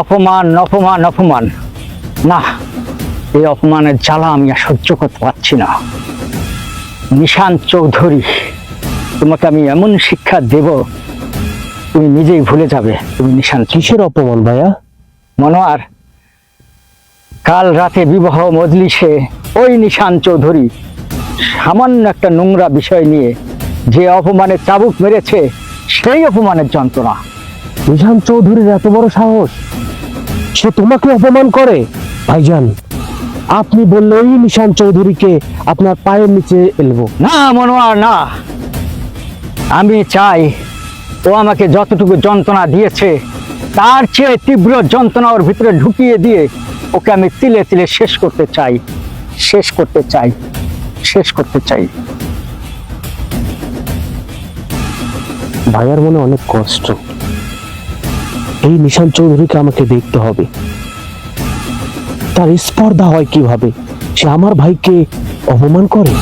অপমান অপমান অপমান। না এই অপমানের জ্বালা আমি আর সহ্য করতে পারছি না। নিশান চৌধুরী তোমাকে আমি এমন শিক্ষা দেব তুমি নিজেই ভুলে যাবে তুমি নিশান কিসের অপমান ভাইয়া? মনোয়ার কাল রাতে বিবাহ মজলিসে ওই নিশান চৌধুরী সামান্য একটা নোংরা বিষয় নিয়ে যে অপমানে চাবুক মেরেছে সেই অপমানের যন্ত্রণা। নিশান চৌধুরীর এত বড় সাহস? সে তোমাকে অপমান করে? ভাইজান আপনি বললে ওই নিশান চৌধুরীকে আপনার পায়ের নিচে এলবো। না মনোয়ার না। আমি চাই ও আমাকে যতটুকু যন্ত্রণা দিয়েছে তার চেয়ে তীব্র যন্ত্রণা ওর ভিতরে ঢুকিয়ে দিয়ে ওকে আমি তিলে তিলে শেষ করতে চাই। শেষ করতে চাই। শেষ করতে চাই। ভাইয়ার মনে অনেক কষ্ট। এই নিশান চৌধুরীকে আমাকে দেখতে হবে। তার স্পর্ধা হয় কীভাবে? সে আমার ভাইকে অপমান করে?